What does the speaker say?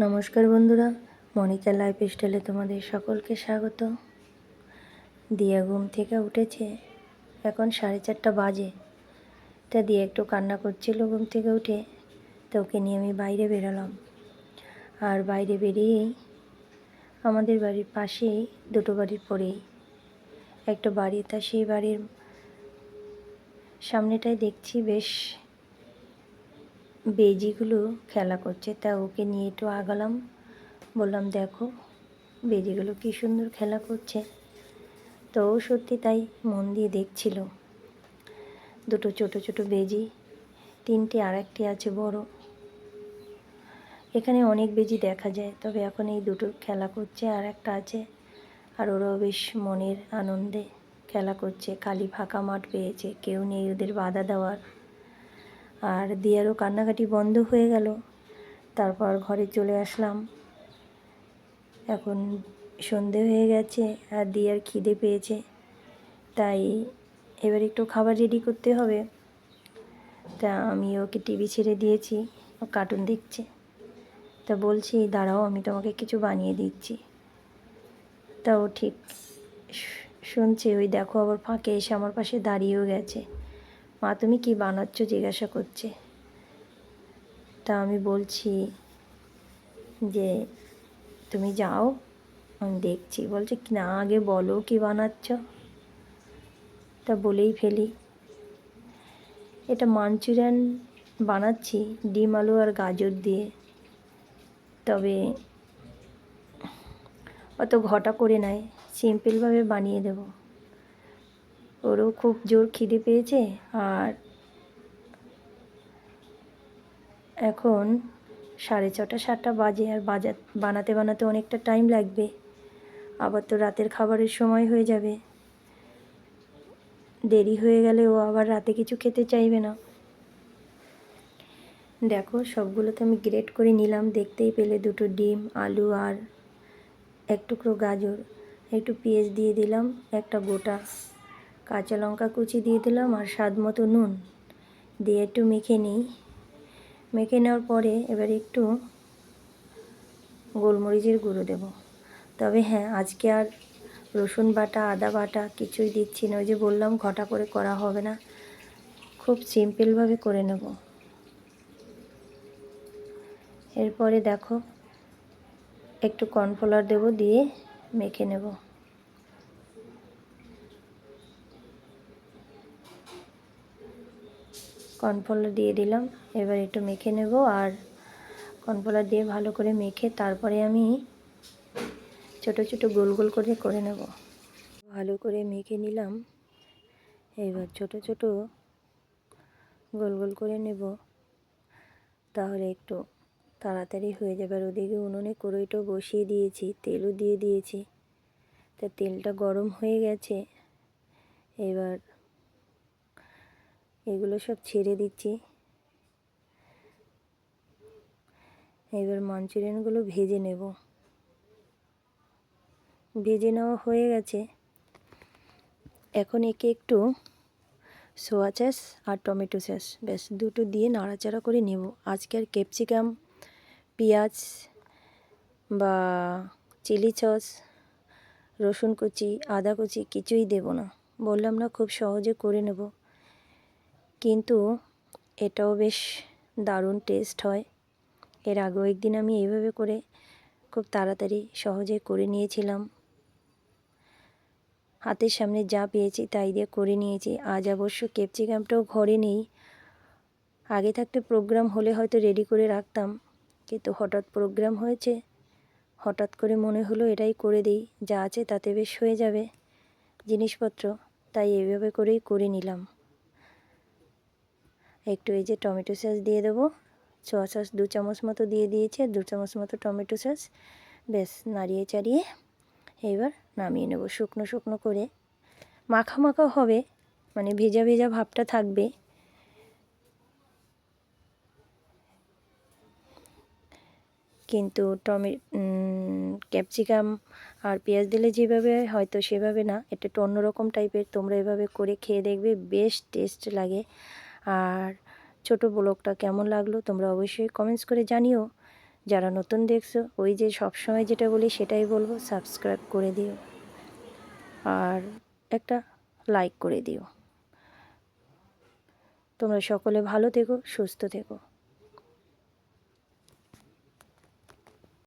নমস্কার বন্ধুরা, মনিকা লাইফ স্টাইলে তোমাদের সকলকে স্বাগত। দিয়া ঘুম থেকে উঠেছে, এখন সাড়ে চারটা বাজে। তা দিয়ে একটু কান্না করছিল ঘুম থেকে উঠে, তো ওকে নিয়ে আমি বাইরে বেরোলাম। আর বাইরে বেরিয়েই আমাদের বাড়ির পাশেই, দুটো বাড়ির পরেই। একটা বাড়ি, তা সেই বাড়ির সামনেটায় দেখছি বেশ বেজিগুলো খেলা করছে, তা ওকে নিয়ে একটু আগালাম। বললাম, দেখো, বেজিগুলো কী সুন্দর খেলা করছে। তো ও সত্যি তাই মন দিয়ে দেখছিল। দুটো ছোট ছোট বেজি, তিনটে আর একটি আছে বড়। এখানে অনেক বেজি দেখা যায়, তবে এখন এই দুটো খেলা করছে, আর একটা আছে, আর ওরাও বেশ মনের আনন্দে খেলা করছে। খালি ফাঁকা মাঠ পেয়েছে, কেউ নেই ওদের বাধা দেওয়ার। আর দিয়ারও কান্নাকাটি বন্ধ হয়ে গেল। তারপর ঘরে চলে আসলাম। এখন সন্ধে হয়ে গেছে আর দিয়ার খিদে পেয়েছে। তাই এবার একটু খাবার রেডি করতে হবে। তা আমি ওকে টিভি ছেড়ে দিয়েছি, ও কার্টুন দেখছে। তা বলছি, দাঁড়াও, আমি তোমাকে কিছু বানিয়ে দিচ্ছি। তা ও ঠিক শুনছে, ওই দেখো, আবার ফাঁকে এসে আমার পাশে দাঁড়িয়েও গেছে। মা, তুমি কি বানাচ্ছ? জিজ্ঞাসা করছে। তা আমি বলছি যে, তুমি যাও, আমি দেখছি। বলছে, "কি না, আগে বলো কি বানাচ্ছ? তা বলেই ফেলি। এটা মাঞ্চুরিয়ান বানাচ্ছি, ডিম, আলু আর গাজর দিয়ে। তবে অত ঘটা করে নাই, সিম্পলভাবে বানিয়ে দেবো। ওরও খুব জোর খিদে পেয়েছে আর এখন সাড়ে ছটা, সাতটা বাজে আর বাজা, বানাতে বানাতে অনেকটা টাইম লাগবে। আবার তো রাতের খাবারের সময় হয়ে যাবে। দেরি হয়ে গেলে ও আবার রাতে কিছু খেতে চাইবে না। দেখো সবগুলোতে আমি গ্রেট করে নিলাম। দেখতেই পেলে দুটো ডিম, আলু আর এক টুকরো গাজর। একটু পেঁয়াজ দিয়ে দিলাম, একটা গোটা। কাঁচা লঙ্কা কুচি দিয়ে দিলাম আর স্বাদ মতো নুন। দিয়ে একটু মেখে নিই। মেখে নেওয়ার পরে এবার একটু গোলমরিচের গুঁড়ো দেব। তবে হ্যাঁ আজকে আর রসুন বাটা, আদা বাটা কিছুই দিচ্ছি না। ওই যে বললাম, ঘটা করে করা হবে না। খুব সিম্পলভাবে করে নেব। এরপরে দেখো, একটু কর্নফ্লাওয়ার দেবো দিয়ে মেখে নেব। কর্নফ্লাওয়ার দিয়ে দিলাম। এবার একটু মেখে নেব আর কর্নফ্লাওয়ার দিয়ে ভালো করে মেখে তারপরে আমি ছোট ছোট গোল গোল করে করে নেব। ভালো করে মেখে নিলাম। এবার ছোট ছোট গোল গোল করে নেব। তাহলে একটু তাড়াতাড়ি হয়ে যাবে। আর ওদিকে উনুনে কড়াইটাও বসিয়ে দিয়েছি, তেলও দিয়ে দিয়েছি। তা তেলটা গরম হয়ে গেছে। এবার এগুলো সব ছেড়ে দিচ্ছি। এবার মাঞ্চুরিয়ানগুলো ভেজে নেব। ভেজে নেওয়া হয়ে গেছে। এখন একে একটু সোয়া চাস আর টমেটো চাস। ব্যাস, দুটো দিয়ে নাড়াচাড়া করে নেব। আজকে আর ক্যাপসিকাম, পেঁয়াজ বা চিলি সস, রসুন কুচি, আদা কুচি কিছুই দেব না। বললাম না, খুব সহজে করে নেব। কিন্তু এটাও বেশ দারুণ টেস্ট হয়। এর আগেও একদিন আমি এইভাবে করে খুব তাড়াতাড়ি সহজে করে নিয়েছিলাম। হাতের সামনে যা পেয়েছি তাই দিয়ে করে নিয়েছি। আজ অবশ্য ক্যাপসিকামটাও ঘরে নেই। আগে থাকতে প্রোগ্রাম হলে হয়তো রেডি করে রাখতাম। কিন্তু হঠাৎ প্রোগ্রাম হয়েছে। হঠাৎ করে মনে হলো এটাই করে দিই। যা আছে তাতে বেশ হয়ে যাবে জিনিসপত্র। তাই এইভাবে করেই করে নিলাম। একটু এই যে টমেটো সস দিয়ে দেবো। সোয়া সস দু চামচ মতো দিয়ে দিয়েছে দু চামচ মতো টমেটো সস। বেশ নাড়িয়ে চাড়িয়ে এবার নামিয়ে নেব শুকনো শুকনো করে। মাখা মাখা হবে মানে ভেজা ভেজা ভাবটা থাকবে। কিন্তু টমে ক্যাপসিকাম আর পেঁয়াজ দিলে যেভাবে হয়তো সেভাবে না, এটা একটু অন্যরকম টাইপের তোমরা এভাবে করে খেয়ে দেখবে, বেশ টেস্ট লাগে। আর ছোট ব্লগটা কেমন লাগল তোমরা অবশ্যই কমেন্টস করে জানিও। যারা নতুন দেখছ, ওই যে সবসময় যেটা বলি সেটাই বলব সাবস্ক্রাইব করে দিও। আর একটা লাইক করে দিও। তোমরা সকলে ভালো থেকো, সুস্থ থেকো।